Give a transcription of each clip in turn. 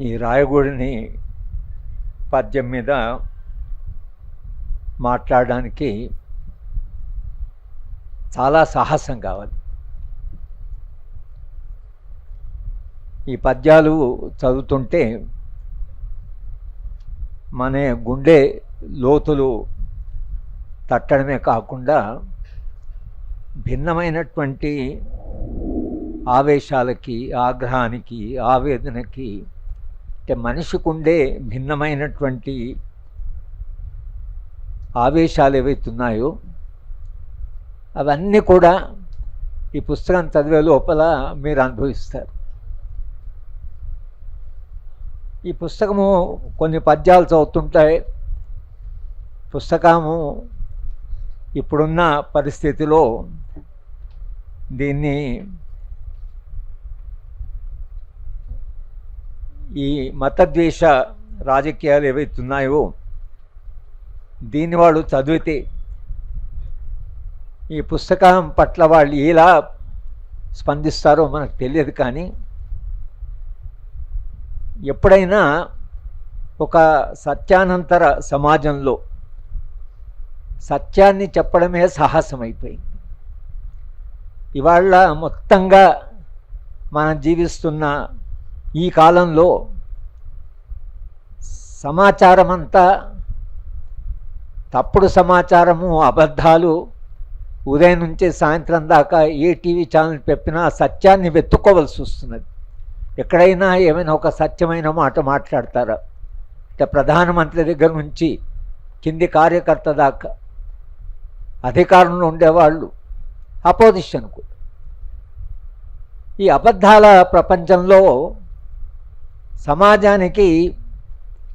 ఈ రాయగూడిని పద్యం మీద మాట్లాడడానికి చాలా సాహసం కావాలి. ఈ పద్యాలు చదువుతుంటే మన గుండె లోతులు తట్టడమే కాకుండా భిన్నమైనటువంటి ఆవేశాలకి ఆగ్రహానికి ఆవేదనకి అంటే మనిషికి ఉండే భిన్నమైనటువంటి ఆవేశాలు ఏవైతున్నాయో అవన్నీ కూడా ఈ పుస్తకం చదివే లోపల మీరు అనుభవిస్తారు. ఈ పుస్తకము కొన్ని పద్యాలు చదువుతుంటాయి. పుస్తకము ఇప్పుడున్న పరిస్థితిలో దీన్ని ఈ మతద్వేష రాజకీయాలు ఏవైతున్నాయో దీన్ని వాళ్ళు చదివితే ఈ పుస్తకం పట్ల వాళ్ళు ఎలా స్పందిస్తారో మనకు తెలియదు కానీ ఎప్పుడైనా ఒక సత్యానంతర సమాజంలో సత్యాన్ని చెప్పడమే సాహసం అయిపోయింది ఇవాళ మొత్తంగా మనం జీవిస్తున్న ఈ కాలంలో సమాచారం అంతా తప్పుడు సమాచారము అబద్ధాలు ఉదయం నుంచి సాయంత్రం దాకా ఏ టీవీ ఛానల్ చెప్పినా సత్యాన్ని వెతుక్కోవలసి వస్తున్నది. ఎక్కడైనా ఏమైనా ఒక సత్యమైన మాట మాట్లాడతారా? అంటే ప్రధానమంత్రి దగ్గర నుంచి కింది కార్యకర్త దాకా అధికారంలో ఉండేవాళ్ళు అపోజిషన్కు ఈ అబద్ధాల ప్రపంచంలో సమాజానికి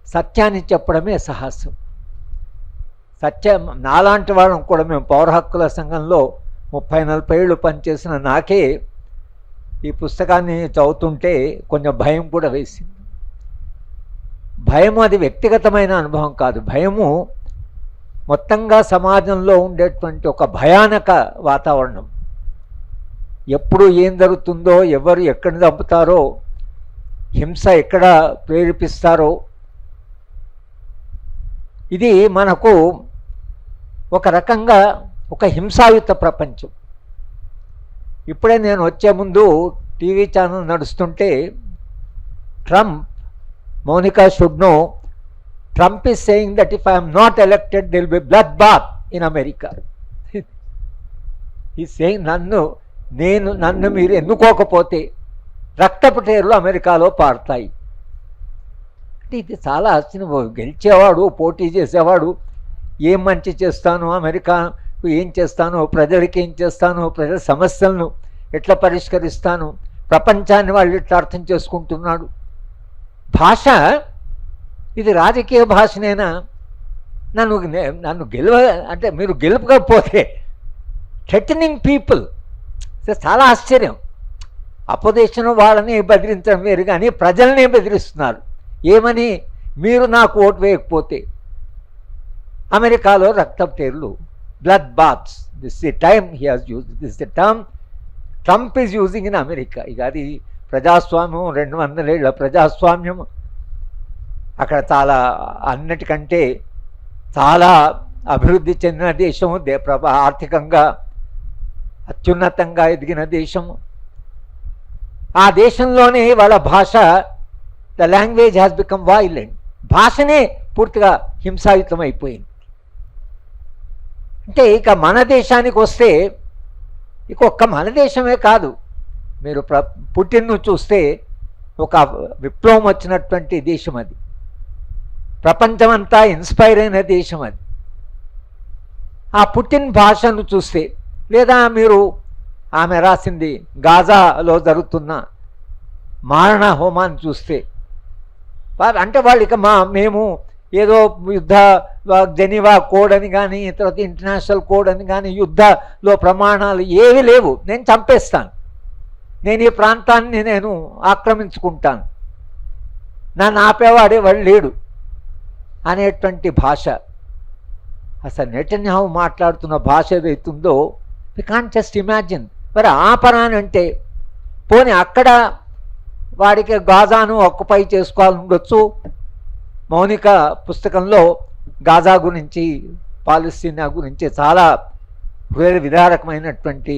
సత్యాన్ని చెప్పడమే సాహసం. సత్యం నాలాంటి వాళ్ళం కూడా మేము పౌర హక్కుల సంఘంలో ముప్పై నలభై ఏళ్ళు పనిచేసిన నాకే ఈ పుస్తకాన్ని చదువుతుంటే కొంచెం భయం కూడా వేసింది. భయం అది వ్యక్తిగతమైన అనుభవం కాదు. భయము మొత్తంగా సమాజంలో ఉండేటువంటి ఒక భయానక వాతావరణం. ఎప్పుడు ఏం జరుగుతుందో ఎవరు ఎక్కడ చంపుతారో హింస ఎక్కడ ప్రేరేపిస్తారో? ఇది మనకు ఒక రకంగా ఒక హింసాయుత ప్రపంచం. ఇప్పుడే నేను వచ్చే ముందు టీవీ ఛానల్ నడుస్తుంటే Trump Mounika షుడ్ను Trump is saying that if I'm not elected there'll be blood bath in America ఈ సేయింగ్ నన్ను నేను నన్ను మీరు ఎన్నుకోకపోతే రక్తపు టేర్లు అమెరికాలో పారుతాయి. అంటే ఇది చాలా ఆశ్చర్యం. గెలిచేవాడు పోటీ చేసేవాడు ఏం మంచి చేస్తాను అమెరికా ఏం చేస్తాను ప్రజలకి ఏం చేస్తాను ప్రజల సమస్యలను ఎట్లా పరిష్కరిస్తాను ప్రపంచాన్ని వాళ్ళు ఎట్లా అర్థం చేసుకుంటున్నాడు. భాష ఇది రాజకీయ భాషనేనా? నన్ను నన్ను గెలవ అంటే మీరు గెలుపకపోతే థ్రెటనింగ్ పీపుల్ చాలా ఆశ్చర్యం. అపోజిషన్ వాళ్ళని బెదిరించడం వేరు కానీ ప్రజల్ని బెదిరిస్తున్నారు. ఏమని? మీరు నాకు ఓటు వేయకపోతే అమెరికాలో రక్తపు blood baths this the time he has use this the term Trump is using in America ఇక అది ప్రజాస్వామ్యం రెండు వందలేళ్ళ ప్రజాస్వామ్యం. అక్కడ చాలా అన్నిటికంటే చాలా అభివృద్ధి చెందిన దేశము దే ప్రభ ఆర్థికంగా అత్యున్నతంగా ఎదిగిన దేశము. ఆ దేశంలోనే వాళ్ళ భాష the language has become violent భాషనే పూర్తిగా హింసాయుతం అయిపోయింది. అంటే ఇక మన దేశానికి వస్తే ఇక ఒక్క మన దేశమే కాదు. మీరు ప్ర పుట్టిన్ను చూస్తే ఒక విప్లవం వచ్చినటువంటి దేశం అది. ప్రపంచమంతా ఇన్స్పైర్ అయిన దేశం అది. ఆ పుట్టిన భాషను చూస్తే లేదా మీరు ఆమె రాసింది గాజాలో జరుగుతున్న మారణ హోమాన్ని చూస్తే. అంటే వాళ్ళు ఇక మా మేము ఏదో యుద్ధ జెనీవా కోడ్ అని కానీ తర్వాత ఇంటర్నేషనల్ కోడ్ అని కానీ యుద్ధలో ప్రమాణాలు ఏవి లేవు. నేను చంపేస్తాను. నేను ఈ ప్రాంతాన్ని నేను ఆక్రమించుకుంటాను. నన్ను ఆపేవాడే వాడు లేడు అనేటువంటి భాష. అసలు నెటన్యాహు మాట్లాడుతున్న భాష ఏదైతుందో వి కాన్ జస్ట్ ఇమాజిన్ మరి ఆపరాని అంటే పోనీ అక్కడ వాడికి గాజాను ఆక్యుపై చేసుకోవాలి ఉండొచ్చు. మౌనిక పుస్తకంలో గాజా గురించి పాలస్తీనా గురించి చాలా హృదయ విధారకమైనటువంటి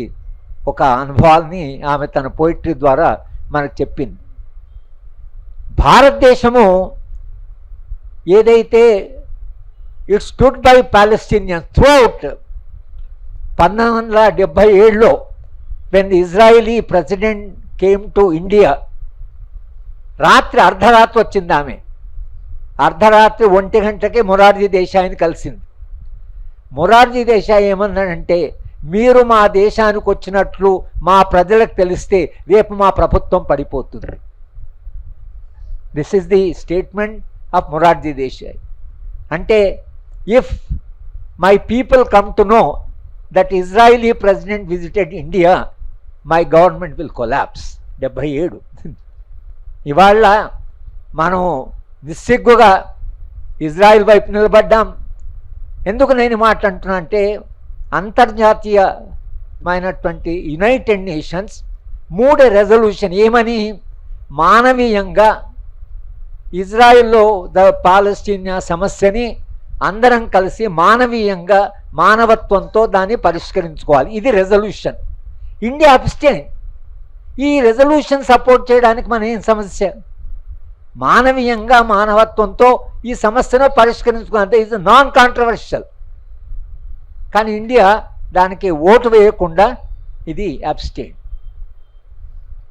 ఒక అనుభవాల్ని ఆమె తన పోయిటరీ ద్వారా మనకు చెప్పింది. భారతదేశము ఏదైతే it stood by Palestinian throughout పంతొమ్మిది వందల డెబ్భై ఏడులో when Israeli president came to India రాత్రి అర్ధరాత్రి వచ్చింది ఆమె. అర్ధరాత్రి ఒంటి గంటకే మొరార్జీ దేశాయిని కలిసింది. మొరార్జీ దేశాయి ఏమన్నాడంటే మీరు మా దేశానికి వచ్చినట్లు మా ప్రజలకు తెలిస్తే రేపు మా ప్రభుత్వం పడిపోతుంది. This is the statement of Morarji Desai. అంటే if my people come to know that Israeli president visited India my government will collapse డెబ్భై ఏడు. ఇవాళ మనం నిస్సిగ్గుగా ఇజ్రాయిల్ వైపు నిలబడ్డాం. ఎందుకు నేను మాట అంటున్నా అంటే అంతర్జాతీయమైనటువంటి యునైటెడ్ నేషన్స్ మూడు రెజల్యూషన్ ఏమని మానవీయంగా ఇజ్రాయిల్లో ద పాలస్తీనియా సమస్యని అందరం కలిసి మానవీయంగా మానవత్వంతో దాన్ని పరిష్కరించుకోవాలి. ఇది రెజల్యూషన్ ఇండియా అబ్స్టైన్ ఈ రెజల్యూషన్ సపోర్ట్ చేయడానికి మన ఏం సమస్య? మానవీయంగా మానవత్వంతో ఈ సమస్యను పరిష్కరించుకుంటే ఇది నాన్ కాంట్రవర్షియల్ కానీ ఇండియా దానికి ఓటు వేయకుండా ఇది abstain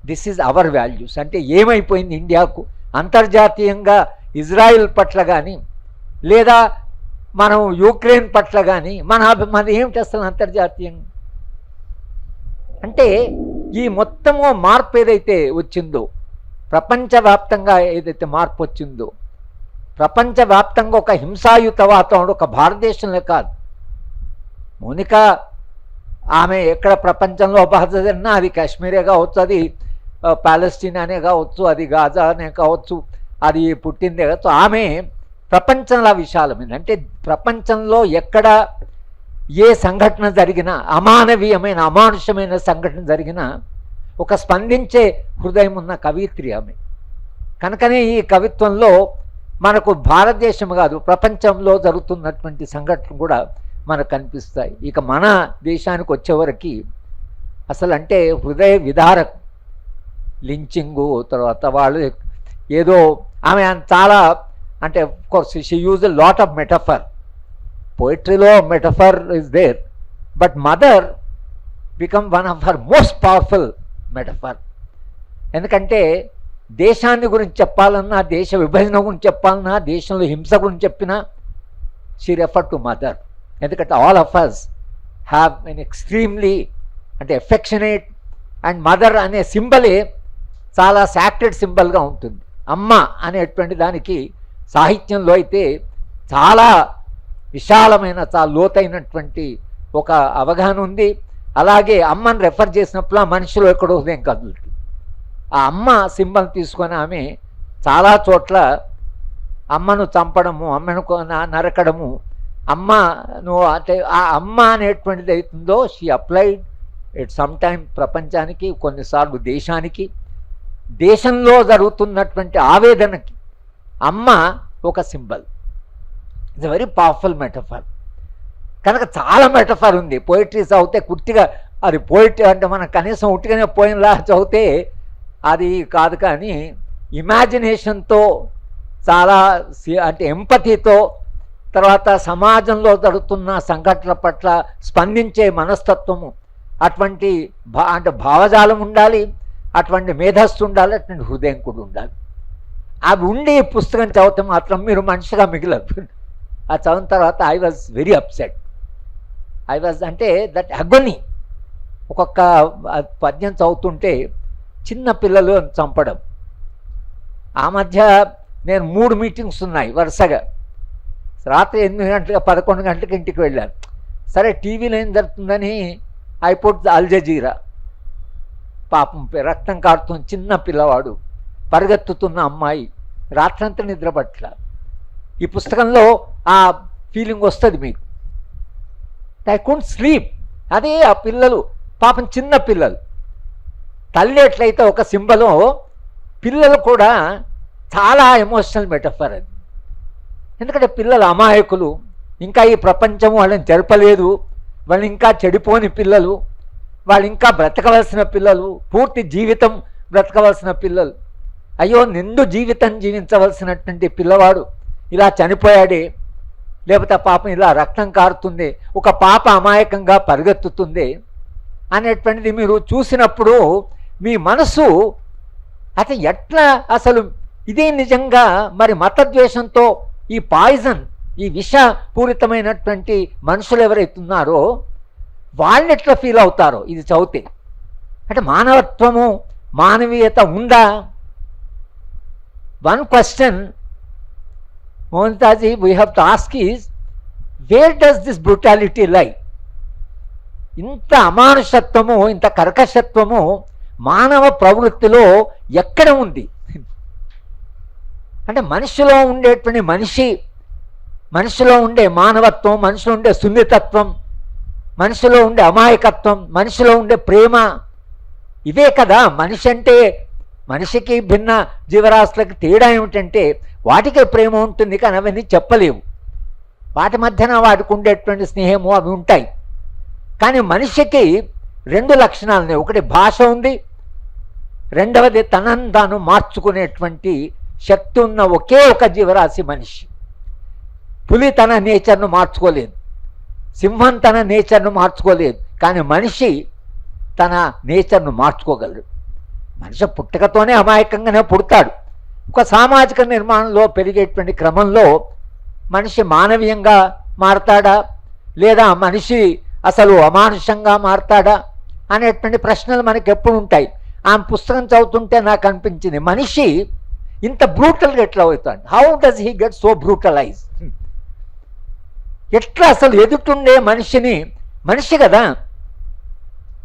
this is our values అంటే ఏమైపోయింది ఇండియాకు? అంతర్జాతీయంగా ఇజ్రాయిల్ పట్ల కానీ లేదా మనం యూక్రెయిన్ పట్ల కానీ మన అభి- మన ఏమిటి అసలు అంతర్జాతీయంగా? అంటే ఈ మొత్తము మార్పు ఏదైతే వచ్చిందో ప్రపంచవ్యాప్తంగా ఏదైతే మార్పు వచ్చిందో ప్రపంచవ్యాప్తంగా ఒక హింసాయుత వాతావరణం ఒక భారతదేశంలో కాదు. మౌనిక ఆమె ఎక్కడ ప్రపంచంలో బాధ అది కాశ్మీరే కావచ్చు అది ఆ, అనే కావచ్చు అది గాజానే కావచ్చు అది పుట్టిందే కావచ్చు. ఆమె ప్రపంచంలో విశాలమైంది. అంటే ప్రపంచంలో ఎక్కడ ఏ సంఘటన జరిగినా అమానవీయమైన అమానుషమైన సంఘటన జరిగినా ఒక స్పందించే హృదయం ఉన్న కవిత్రి ఆమె. కనుకనే ఈ కవిత్వంలో మనకు భారతదేశం కాదు ప్రపంచంలో జరుగుతున్నటువంటి సంఘటనలు కూడా మనకు కనిపిస్తాయి. ఇక మన దేశానికి వచ్చేవరకు అసలు అంటే హృదయ విదారకం. లించింగు తర్వాత వాళ్ళు ఏదో ఆమె చాలా అంటే course she use lot of metaphor పోయిటరీలో metaphor is there but mother become one of her most powerful metaphor ఎందుకంటే దేశాన్ని గురించి చెప్పాలన్నా దేశ విభజన గురించి చెప్పాలన్నా దేశంలో హింస గురించి చెప్పినా షీ రెఫర్ టు మదర్ ఎందుకంటే all of us have an extremely అంటే ఎఫెక్షనేట్ అండ్ మదర్ అనే సింబలే చాలా సాక్రెడ్ సింబల్గా ఉంటుంది. అమ్మ అనేటువంటి దానికి సాహిత్యంలో అయితే చాలా విశాలమైన చాలా లోతైనటువంటి ఒక అవగాహన ఉంది. అలాగే అమ్మని రెఫర్ చేసినప్పుడు ఆ మనిషిలో ఎక్కడో హృదయం కదులుతుంది. ఆ అమ్మ సింబల్ తీసుకొని ఆమె చాలా చోట్ల అమ్మను చంపడము అమ్మను నరకడము అమ్మ నువ్వు అంటే ఆ అమ్మ అనేటువంటిది అవుతుందో she applied it some time ప్రపంచానికి కొన్నిసార్లు దేశానికి. దేశంలో జరుగుతున్నటువంటి ఆవేదనకి అమ్మ ఒక symbol. It's very powerful metaphor కనుక చాలా మెటఫర్ ఉంది. పోయిటరీ చదివితే కుర్తిగా అది పోయిటరీ అంటే మనం కనీసం ఉట్టిగానే పోయినలా చదివితే అది కాదు కానీ ఇమాజినేషన్తో చాలా సి- అంటే ఎంపతితో తర్వాత సమాజంలో జరుగుతున్న సంఘటనల పట్ల స్పందించే మనస్తత్వము. అటువంటి భా అంటే భావజాలం ఉండాలి అటువంటి మేధస్సు ఉండాలి అటువంటి హృదయం కూడా ఉండాలి. అవి ఉండి పుస్తకం చదివితే మాత్రం మీరు మనిషిగా మిగిలదు ఆ చదివిన తర్వాత I was very upset I was అంటే దట్ అగొని ఒక్కొక్క పద్యం చదువుతుంటే చిన్న పిల్లలు చంపడం. ఆ మధ్య నేను మూడు మీటింగ్స్ ఉన్నాయి వరుసగా. రాత్రి ఎనిమిది గంటలకు పదకొండు గంటలకు ఇంటికి వెళ్ళాను. సరే టీవీలో ఏం జరుగుతుందని అయిపోతుంది అల్జజీరా పాపం రక్తం కారుతున్న చిన్న పిల్లవాడు పరిగెత్తుతున్న అమ్మాయి రాత్రంతా నిద్రపట్ల. ఈ పుస్తకంలో ఆ ఫీలింగ్ వస్తుంది మీకు. ఐ కుంట్ స్లీప్ అదే ఆ పిల్లలు పాపం చిన్న పిల్లలు. తల్లి ఎట్లయితే ఒక సింబలో పిల్లలు కూడా చాలా ఎమోషనల్ మెటఫర్ అది. ఎందుకంటే పిల్లలు అమాయకులు ఇంకా ఈ ప్రపంచం వాళ్ళని తెలపలేదు వాళ్ళు ఇంకా చెడిపోని పిల్లలు వాళ్ళు ఇంకా బ్రతకవలసిన పిల్లలు పూర్తి జీవితం బ్రతకవలసిన పిల్లలు. అయ్యో నిండు జీవితం జీవించవలసినటువంటి పిల్లవాడు ఇలా చనిపోయాడే లేకపోతే పాపం ఇలా రక్తం కారుతుంది ఒక పాప అమాయకంగా పరిగెత్తుతుంది అనేటువంటిది మీరు చూసినప్పుడు మీ మనసు అత ఎట్లా అసలు ఇదే నిజంగా మరి మతద్వేషంతో ఈ పాయిజన్ ఈ విషపూరితమైనటువంటి మనుషులు ఎవరైతున్నారో వాళ్ళని ఎట్లా ఫీల్ అవుతారో ఇది చవితి. అంటే మానవత్వము మానవీయత ఉందా? One question మోహన్తాజీ we have to ask is where does this brutality lie ఇంత అమానుషత్వము ఇంత కర్కశత్వము మానవ ప్రవృత్తిలో ఎక్కడ ఉంది? అంటే మనిషిలో ఉండేటువంటి మనిషి మనిషిలో ఉండే మానవత్వం మనిషిలో ఉండే సున్నితత్వం మనిషిలో ఉండే అమాయకత్వం మనిషిలో ఉండే ప్రేమ ఇవే కదా. మనిషి అంటే మనిషికి భిన్న జీవరాశులకు తేడా ఏమిటంటే వాటికే ప్రేమ ఉంటుంది కానీ అవన్నీ చెప్పలేవు. వాటి మధ్యన వాటికి ఉండేటువంటి స్నేహము అవి ఉంటాయి. కానీ మనిషికి రెండు లక్షణాలు ఉన్నాయి. ఒకటి భాష ఉంది. రెండవది తనను తాను మార్చుకునేటువంటి శక్తి ఉన్న ఒకే ఒక జీవరాశి మనిషి. పులి తన నేచర్ను మార్చుకోలేదు. సింహం తన నేచర్ను మార్చుకోలేదు. కానీ మనిషి తన నేచర్ను మార్చుకోగలడు. మనిషి పుట్టకతోనే అమాయకంగానే పుడతాడు. ఒక సామాజిక నిర్మాణంలో పెరిగేటువంటి క్రమంలో మనిషి మానవీయంగా మారతాడా? లేదా మనిషి అసలు అమానుషంగా మారతాడా? అనేటువంటి ప్రశ్నలు మనకి ఎప్పుడు ఉంటాయి. ఆమె పుస్తకం చదువుతుంటే నాకు అనిపించింది మనిషి ఇంత బ్రూటల్గా ఎట్లా అవుతాడు? How does he get so brutalize ఎట్లా అసలు ఎదుటుండే మనిషిని మనిషి కదా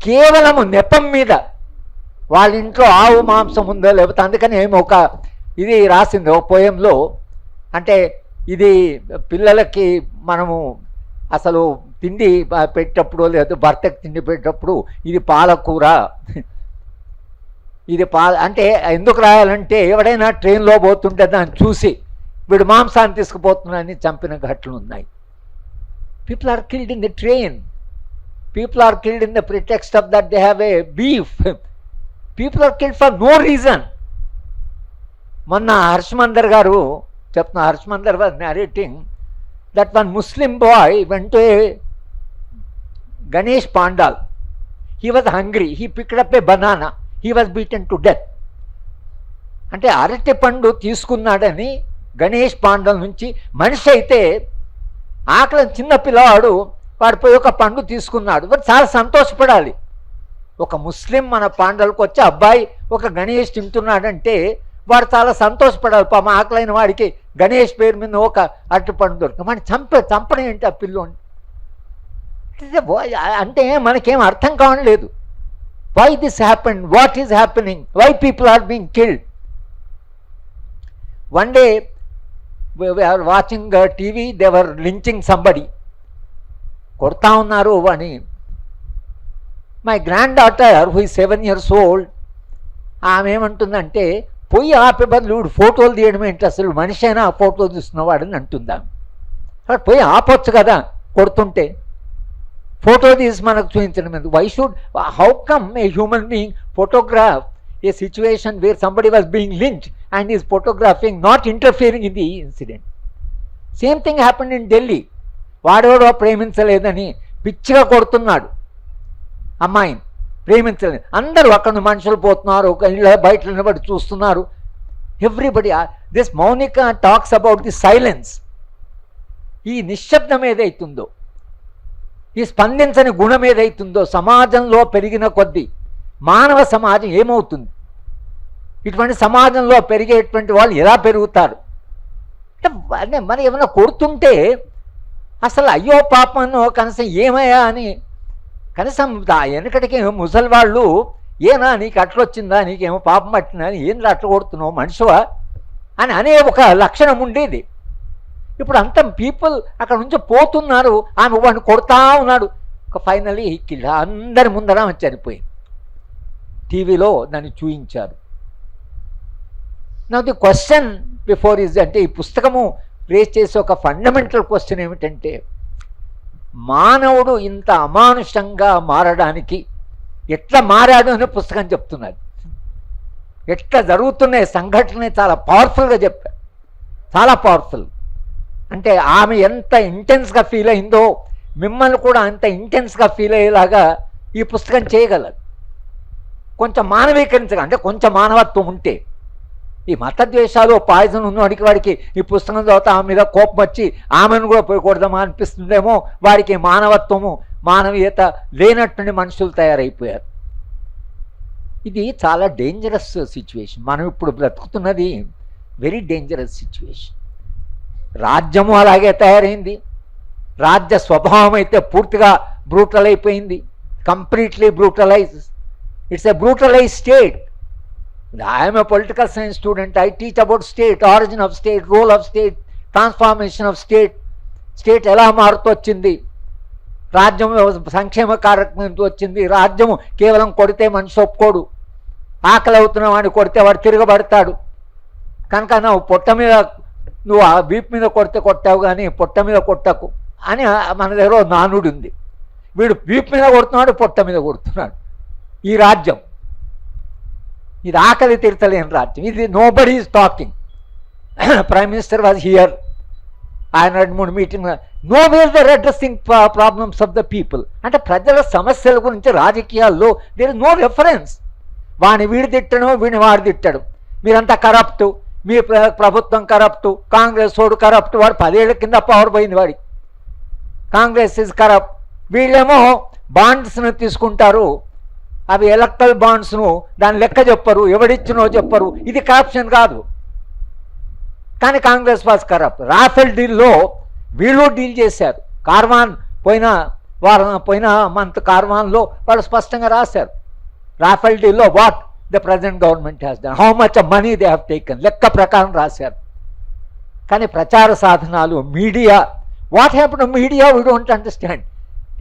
కేవలము నెపం మీద వాళ్ళ ఇంట్లో ఆవు మాంసం ఉందో లేకపోతే అందుకని ఏమో ఒక ఇది రాసింది ఓ పోయంలో అంటే ఇది పిల్లలకి మనము అసలు తిండి పెట్టేటప్పుడు లేదా భర్తకు తిండి పెట్టేటప్పుడు ఇది పాలకూర. ఇది పాల అంటే ఎందుకు రాయాలంటే ఎవడైనా ట్రైన్లో పోతుంటే దాన్ని చూసి వీడు మాంసాన్ని తీసుకుపోతున్నాడని చంపిన ఘటనలు ఉన్నాయి. People are killed in the train people are killed in the pretext of that they have a beef people are killed for no reason మొన్న హర్షమందర్ గారు చెప్తున్నా హర్షమందర్ was narrating that one Muslim bye వెంట Ganesh pandal he was hungry he picked up up A banana he was beaten to death అంటే అరటి పండు తీసుకున్నాడని గణేష్ పాండల్ నుంచి మనిషి అయితే ఆకలి చిన్న పిల్లవాడు వాడు ఒక పండు తీసుకున్నాడు. వాడు చాలా సంతోషపడాలి. ఒక ముస్లిం మన పాండలకు వచ్చి అబ్బాయి ఒక గణేష్ తింటున్నాడంటే వాడు చాలా సంతోషపడాలి. పాప ఆకలైన వాడికి గణేష్ పేరు మీద ఒక అరటిపండు పండు మనం మన చంప చంపడం ఏంటి ఆ పిల్లోని? అంటే మనకేం అర్థం కావడం లేదు. Why this happen what is happening why people are being killed one day are watching TV they were lynching somebody కొడతా ఉన్నారు అని my granddaughter who seven years old ఆమె ఏమంటుందంటే పోయి ఆపే బదులు వీడు ఫోటోలు తీయడం ఏంటి? అసలు మనిషి అయినా ఆ ఫోటో తీస్తున్నవాడని అంటుందాం. కాబట్టి పోయి ఆపొచ్చు కదా కొడుతుంటే. ఫోటో తీసి మనకు చూపించడం ఎందుకు? Why should how come a human being photograph a situation where somebody was being lynch and is photographing not interfering in the incident same thing happen in Delhi వాడెవడో ప్రేమించలేదని పిచ్చిగా కొడుతున్నాడు. అమ్మాయిని. ప్రేమించలేదు అందరూ అక్కడ మనుషులు పోతున్నారు ఒక ఇళ్ళ బయట నిలబడి చూస్తున్నారు. Everybody this Mounika talks about the silence ఈ నిశ్శబ్దం ఏదైతుందో ఈ స్పందించని గుణం ఏదైతుందో సమాజంలో పెరిగిన కొద్దీ మానవ సమాజం ఏమవుతుంది? ఇటువంటి సమాజంలో పెరిగేటువంటి వాళ్ళు ఎలా పెరుగుతారు? అంటే మనం ఏమైనా కొడుతుంటే అసలు అయ్యో పాపను కనీసం ఏమయ్యా అని కనీసం దా- వెనకటికి ముసలి వాళ్ళు ఏనా నీకు అట్లొచ్చిందా? నీకేమో పాపం పట్టినా అని ఏంద్రా అట్లా కొడుతున్నావు? మనిషివా? అని అనే ఒక లక్షణం ఉండేది. ఇప్పుడు అంత పీపుల్ అక్కడ నుంచి పోతున్నారు. ఆమె వాడిని కొడతా ఉన్నాడు. ఒక ఫైనలీ కిల్ అందరి ముందర చనిపోయింది. టీవీలో దాన్ని చూయించారు. నా ది క్వశ్చన్ బిఫోర్ ఈజ్ అంటే ఈ పుస్తకము రేస్ చేసే ఒక ఫండమెంటల్ క్వశ్చన్ ఏమిటంటే మానవుడు ఇంత అమానుషంగా మారడానికి ఎట్లా మారాడు అని పుస్తకం చెప్తున్నాడు ఎట్లా జరుగుతున్నాయి సంఘటన చాలా పవర్ఫుల్గా చెప్పారు చాలా పవర్ఫుల్ అంటే ఆమె ఎంత ఇంటెన్స్గా ఫీల్ అయిందో మిమ్మల్ని కూడా అంత ఇంటెన్స్గా ఫీల్ అయ్యేలాగా ఈ పుస్తకం చేయగలదు. కొంచెం మానవీకరించగా అంటే కొంచెం మానవత్వం ఉంటే ఈ మత ద్వేషాలు పాయిజన్ ఉన్నవాడికి వాడికి ఈ పుస్తకం తర్వాత ఆమె మీద కోపం వచ్చి ఆమెను కూడా పోయకూడదామా అనిపిస్తుందేమో. వాడికి మానవత్వము మానవీయత లేనటువంటి మనుషులు తయారైపోయారు. ఇది చాలా డేంజరస్ సిచ్యువేషన్ మనం ఇప్పుడు బ్రతుకుతున్నది వెరీ డేంజరస్ సిచ్యువేషన్ రాజ్యము అలాగే తయారైంది. రాజ్య స్వభావం అయితే పూర్తిగా బ్రూటల్ అయిపోయింది. Completely brutalize it's a brutalize state I'm a political science student I teach about state origin of state role of state transformation of state state ఎలా మారుతూ వచ్చింది రాజ్యం సంక్షేమ కార్యక్రమం వచ్చింది. రాజ్యము కేవలం కొడితే మనిషి ఒప్పుకోడు. ఆకలి అవుతున్న వాడిని కొడితే వాడు తిరగబడతాడు. కనుక నువ్వు పొట్ట మీద నువ్వు ఆ మీద కొడితే కొట్టావు కానీ పొట్ట మీద కొట్టకు అని మన దగ్గర నానుడు ఉంది వీడు బీప్ మీద కొడుతున్నాడు పొట్ట మీద కొడుతున్నాడు. ఈ రాజ్యం. ఇది ఆకలి తీర్చలేని రాజ్యం. ఇది nobody is talking prime minister was here ఆయన రెండు మూడు meeting nowhere there addressing problems of the people అంటే ప్రజల సమస్యల గురించి రాజకీయాల్లో దేర్ నో రెఫరెన్స్ వాడిని వీడి తిట్టడం వీడిని వాడు తిట్టడం. మీరంతా కరప్ట్ మీ ప్ర- ప్రభుత్వం కరప్ట్ కాంగ్రెస్ వాడు కరప్ట్ వాడు పదేళ్ళ కింద పవర్ పోయింది వాడికి. కాంగ్రెస్ ఇస్ కరప్ట్ వీళ్ళేమో బాండ్స్ను తీసుకుంటారు. అవి ఎలక్ట్రల్ బాండ్స్ను దాని లెక్క చెప్పరు ఎవడిచ్చినో చెప్పరు. ఇది కరప్షన్ కాదు. కానీ కాంగ్రెస్ వాజ్ కరప్ట్ రాఫెల్ డీల్లో వీళ్ళు డీల్ చేశారు. కార్వాన్ పోయిన వారం పోయిన మంత్ కార్వాన్లో వాళ్ళు స్పష్టంగా రాశారు. Rafale డీల్లో what the present government has done how much money they have taken లెక్క ప్రకారం రాశారు. కానీ ప్రచార సాధనాలు media what happen media we don't understand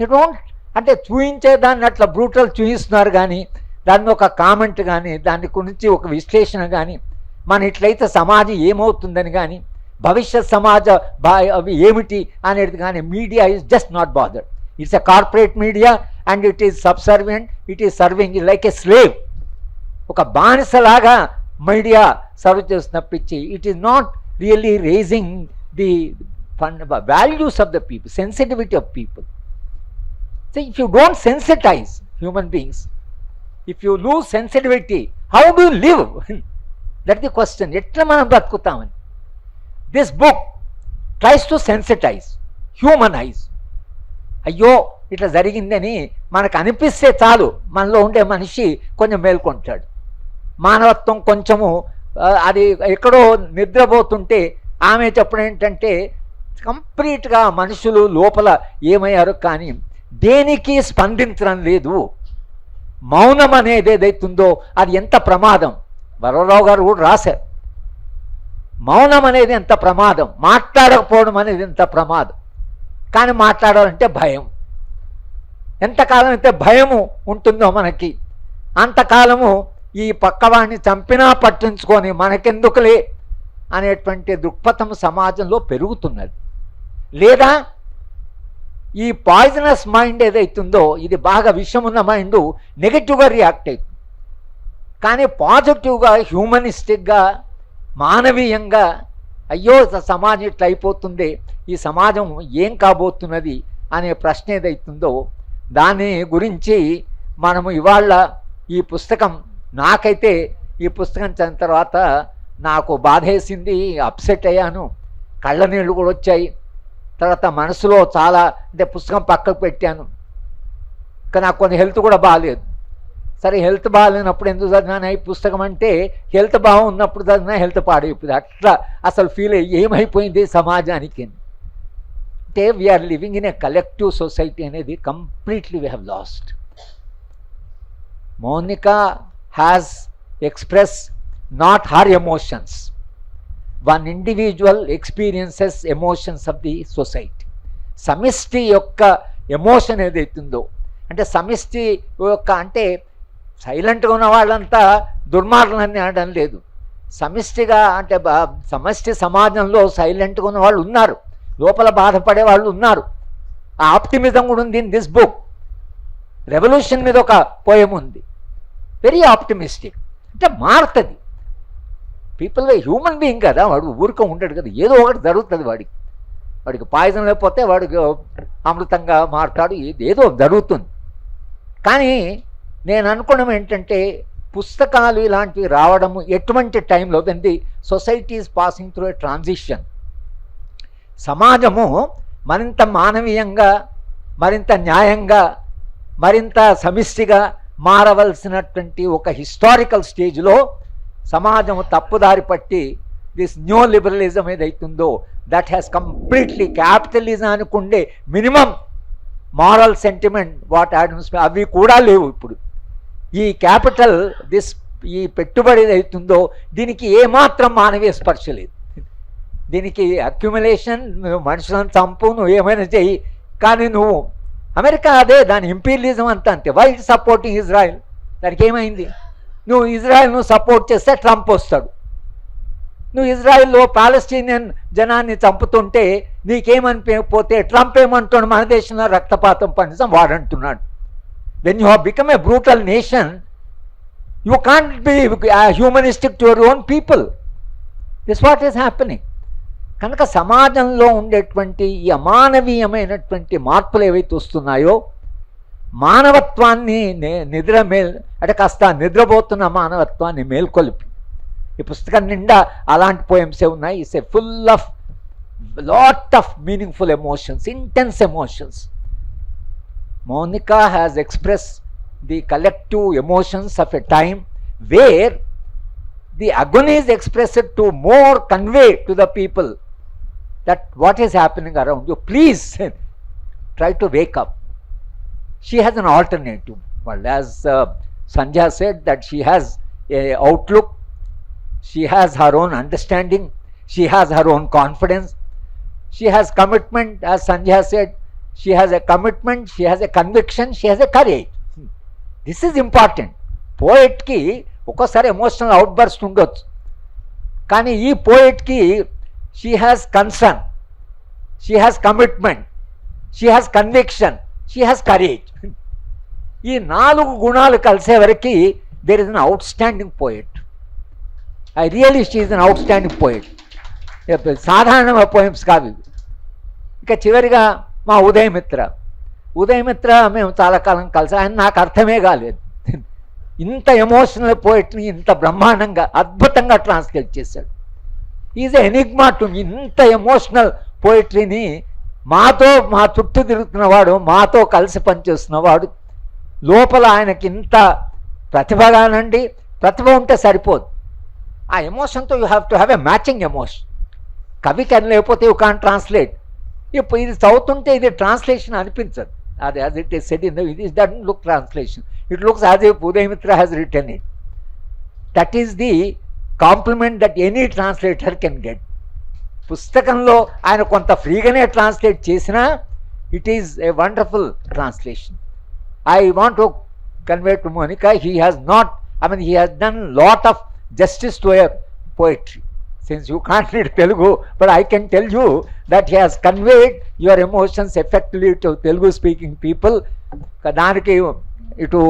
you don't అంటే చూయించే దాన్ని అట్లా బ్రూటల్ చూపిస్తున్నారు కానీ దాన్ని ఒక కామెంట్ కానీ దాని గురించి ఒక విశ్లేషణ కానీ మన ఇట్లయితే సమాజం ఏమవుతుందని కానీ భవిష్యత్ సమాజ బా అవి ఏమిటి అనేది కానీ media is just not bothered it's a corporate media and it is subservient it is serving like a slave ఒక బానిసలాగా media serve చేస్తున్నప్పించి it is not really raising the fund values of the people sensitivity of people See, if you don't sensitize human beings if you lose sensitivity how do you that the question question. మనం book this book tries to అయ్యో ఇట్లా జరిగిందని మనకు అనిపిస్తే చాలు. మనలో ఉండే మనిషి కొంచెం మేల్కొంటాడు. మానవత్వం కొంచెము అది ఎక్కడో నిద్రపోతుంటే ఆమె చెప్పడం ఏంటంటే కంప్లీట్గా మనుషులు లోపల ఏమయ్యారు కానీ దేనికి స్పందించడం లేదు? మౌనం అనేది ఏదైతుందో అది ఎంత ప్రమాదం? వరరావు గారు కూడా రాశారు. మౌనం అనేది ఎంత ప్రమాదం? మాట్లాడకపోవడం అనేది ఎంత ప్రమాదం? కానీ మాట్లాడాలంటే భయం. ఎంతకాలం అయితే భయము ఉంటుందో మనకి అంతకాలము ఈ పక్కవాడిని చంపినా పట్టించుకొని మనకెందుకులే అనేటువంటి దృక్పథం సమాజంలో పెరుగుతున్నది. లేదా ఈ పాయిజనస్ మైండ్ ఏదైతుందో ఇది బాగా విషమున్న మైండ్ నెగిటివ్గా రియాక్ట్ అవుతుంది కానీ పాజిటివ్గా హ్యూమనిస్టిక్గా మానవీయంగా అయ్యో సమాజం ఇట్లా అయిపోతుంది ఈ సమాజం ఏం కాబోతున్నది అనే ప్రశ్న ఏదైతుందో దాని గురించి మనము ఇవాళ ఈ పుస్తకం నాకైతే ఈ పుస్తకం చదివిన తర్వాత నాకు బాధేసింది అప్సెట్ అయ్యాను కళ్ళ నీళ్ళు కూడా వచ్చాయి. తర్వాత మనసులో చాలా అంటే పుస్తకం పక్కకు పెట్టాను. ఇంకా నాకు కొన్ని హెల్త్ కూడా బాగాలేదు సరే హెల్త్ బాగాలేనప్పుడు ఎందుకు చదివినా ఈ పుస్తకం అంటే హెల్త్ బాగున్నప్పుడు చదివినా హెల్త్ పాడైపోయింది. అట్లా అసలు ఫీల్ అయ్యి ఏమైపోయింది సమాజానికి? అంటే we're living in a collective society అనేది completely we have lost Mounika has express not her emotions one individual experiences emotions of the society సమిష్టి యొక్క ఎమోషన్ ఏదైతుందో అంటే సమిష్టి యొక్క అంటే సైలెంట్గా ఉన్న వాళ్ళంతా దుర్మార్గులని అనడం లేదు. సమిష్టిగా అంటే బా- సమష్టి సమాజంలో సైలెంట్గా ఉన్న వాళ్ళు ఉన్నారు. లోపల బాధపడే వాళ్ళు ఉన్నారు. ఆ ఆప్టిమిజం కూడా ఉంది ఇన్ దిస్ బుక్ రెవల్యూషన్ మీద ఒక పోయం ఉంది. వెరీ ఆప్టిమిస్టిక్ అంటే మారుతుంది. పీపుల్ హ్యూమన్ బీయింగ్ కదా వాడు ఊరికే ఉండడు కదా. ఏదో ఒకటి జరుగుతుంది వాడికి. వాడికి పాయిజన్ లేకపోతే వాడికి అమృతంగా మారుతాడు ఏదో జరుగుతుంది. కానీ నేను అనుకోవడం ఏంటంటే పుస్తకాలు ఇలాంటివి రావడము ఎటువంటి టైంలో when the society is passing through a transition సమాజము మరింత మానవీయంగా మరింత న్యాయంగా మరింత సమిష్టిగా మారవలసినటువంటి ఒక హిస్టారికల్ స్టేజ్లో సమాజం తప్పుదారి పట్టి దిస్ న్యూ లిబరలిజం ఏదైతుందో that has completely capitalism అనుకుండే minimum moral sentiment what Adams అవి కూడా లేవు ఇప్పుడు. ఈ క్యాపిటల్ దిస్ ఈ పెట్టుబడి ఏదైతుందో దీనికి ఏమాత్రం మానవీయ స్పర్శ లేదు. దీనికి అక్యుములేషన్ మనుషులను చంపు నువ్వు ఏమైనా చెయ్యి కానీ నువ్వు అమెరికా అదే దాని ఇంపీరియలిజం అంత అంతే. వై సపోర్టింగ్ ఇజ్రాయెల్ దానికి ఏమైంది? నువ్వు ఇజ్రాయెల్ను సపోర్ట్ చేస్తే ట్రంప్ వస్తాడు. నువ్వు ఇజ్రాయెల్లో పాలస్తీనియన్ జనాన్ని చంపుతుంటే నీకేమనిపోతే ట్రంప్ ఏమంటున్నాడు మన దేశంలో రక్తపాతం పండించడం వాడంటున్నాడు. When you have become a brutal nation you can't be humanistic to your own people this what is happening కనుక సమాజంలో ఉండేటువంటి ఈ అమానవీయమైనటువంటి మార్పులు ఏవైతే వస్తున్నాయో మానవత్వాన్ని నిద్ర మేల్ అంటే కాస్త నిద్రపోతున్న మానవత్వాన్ని మేల్కొలిపి ఈ పుస్తకం నిండా అలాంటి పోయమ్సే ఉన్నాయి is a full of lot of meaningful emotions intense emotions Mounika has express the collective emotions of a time where the agony is expressed to more convey to the people that what is happening around you please try to wake up She has an alternative. Well, as uh, Sandhya said, that she has a outlook, she has her own understanding, she has her own confidence, she has commitment, as Sandhya said, she has a commitment, she has a conviction, she has a courage. This is important పోయిట్కి ఒక్కోసారి emotional out burst ఉండొచ్చు కానీ ఈ పోయిట్కి she has concern she has commitment she has conviction She has courage ఈ నాలుగు గుణాలు కలిసేవరకి there is an outstanding poet I really she is an outstanding poet సాధారణ poems కావు ఇంకా ఇక చివరిగా మా ఉదయమిత్ర. ఉదయమిత్ర మేము చాలా కాలం కలిసి. ఆయన నాకు అర్థమే కాలేదు. ఇంత ఎమోషనల్ పోయిట్ని ఇంత బ్రహ్మాండంగా అద్భుతంగా ట్రాన్స్లేట్ చేశాడు. ఈజ్ ఎనిగ్మా టు ఇంత ఎమోషనల్ పోయిట్రీని మాతో మా చుట్టూ తిరుగుతున్నవాడు మాతో కలిసి పనిచేస్తున్నవాడు లోపల ఆయనకి ఇంత ప్రతిభ కానండి ప్రతిభ ఉంటే సరిపోదు. ఆ ఎమోషన్తో you have to have a matching emotion. కవికి అని లేకపోతే యూ కాన్ ట్రాన్స్లేట్. ఇప్పుడు ఇది చదువుతుంటే ఇది ట్రాన్స్లేషన్ అనిపించదు. అది as it is said in ఇది that look translation it looks as Udayamitra has return it that is the compliment that any translator can get పుస్తకంలో ఆయన కొంత ఫ్రీగానే ట్రాన్స్లేట్ చేసినా it is a wonderful translation I want to convey to Monika he has not I mean he has done lot of justice to a poetry since you can't read Telugu, but I can tell you that he has conveyed your emotions effectively to Telugu speaking people. దానికి ఇటు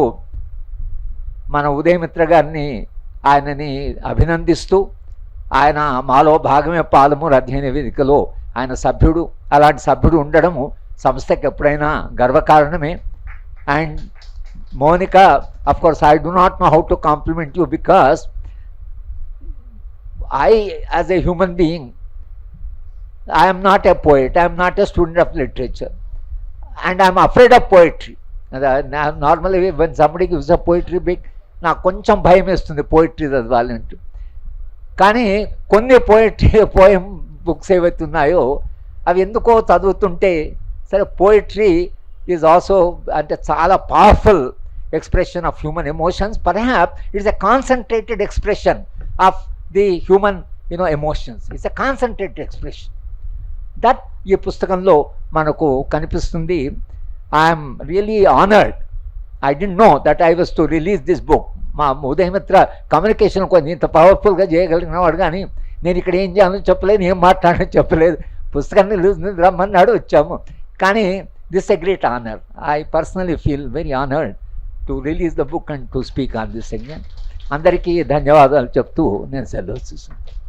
మన ఉదయమిత్ర గారిని ఆయనని అభినందిస్తూ ఆయన మాలో భాగమే పాలము అధ్యయన వేదికలో ఆయన సభ్యుడు. అలాంటి సభ్యుడు ఉండడము సంస్థకి ఎప్పుడైనా గర్వకారణమే. And Monika of course I do not know how to compliment you because I as a human being I'm not a poet I'm not a student of literature and I'm and of poetry normal when poetry. నార్మల్గా అ poetry gives నాకు కొంచెం భయం వేస్తుంది poetry చదవాలంటే. కానీ కొన్ని poetry poem books ఏవైతే ఉన్నాయో అవి ఎందుకో చదువుతుంటే సరే పోయిటరీ ఈజ్ ఆల్సో అంటే చాలా powerful expression of human emotions perhaps it's a concentrated expression of the human you know emotions it's a concentrated expression that ఈ పుస్తకంలో మనకు కనిపిస్తుంది I'm really honoured I didn't know that I was to release this book మా Udayamitra communication కొంచెం ఇంత పవర్ఫుల్గా చేయగలిగిన వాడు కానీ నేను ఇక్కడ ఏం చేయాలని చెప్పలేదు ఏం మాట్లాడని చెప్పలేదు. పుస్తకాన్ని రమ్మన్నాడు వచ్చాము. కానీ this a great honour I personally feel very honoured to release the book and to speak on this segment అందరికీ ధన్యవాదాలు చెప్తూ నేను సెలవు చూసాను